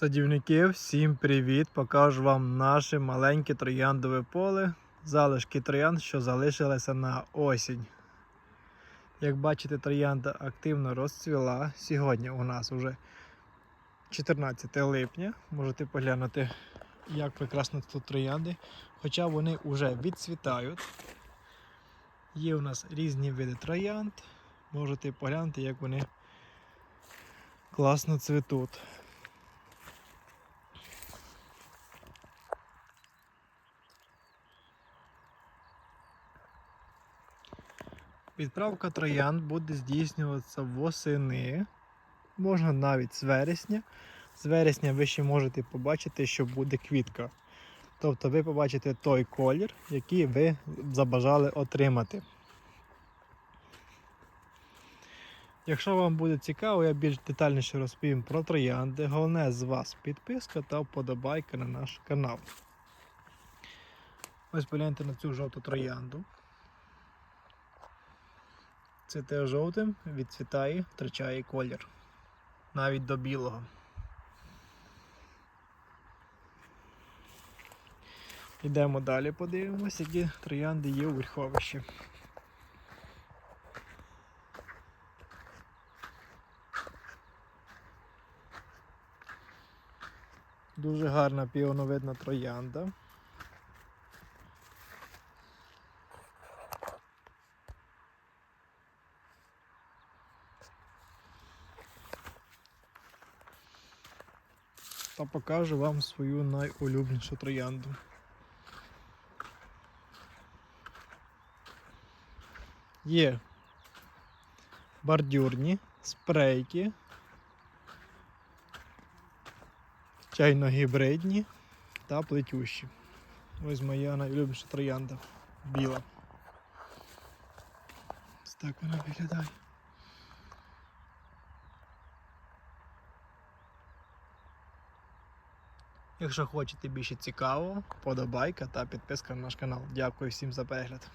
Садівники, всім привіт! Покажу вам наше маленьке трояндове поле, залишки троянд, що залишилися на осінь. Як бачите, троянда активно розцвіла. Сьогодні у нас вже 14 липня. Можете поглянути, як прекрасно тут троянди. Хоча вони вже відцвітають. Є у нас різні види троянд. Можете поглянути, як вони класно цвітуть. Відправка троянд буде здійснюватися восени. Можна навіть з вересня. З вересня ви ще можете побачити, що буде квітка. Тобто ви побачите той колір, який ви забажали отримати. Якщо вам буде цікаво, я більш детальніше розповім про троянди. Головне з вас підписка та вподобайка на наш канал. Ось погляньте на цю жовту троянду. Цвіте жовтим, відцвітає, втрачає колір. Навіть до білого. Йдемо далі, подивимося, які троянди є у верховищі. Дуже гарна піоновидна троянда. Та покажу вам свою найулюбленішу троянду. Є бордюрні, спрейки, чайно-гібридні та плетющі. Ось моя найулюбленіша троянда біла. Ось так вона виглядає. Якщо хочете більше цікавого, подобайка та підписка на наш канал. Дякую всім за перегляд.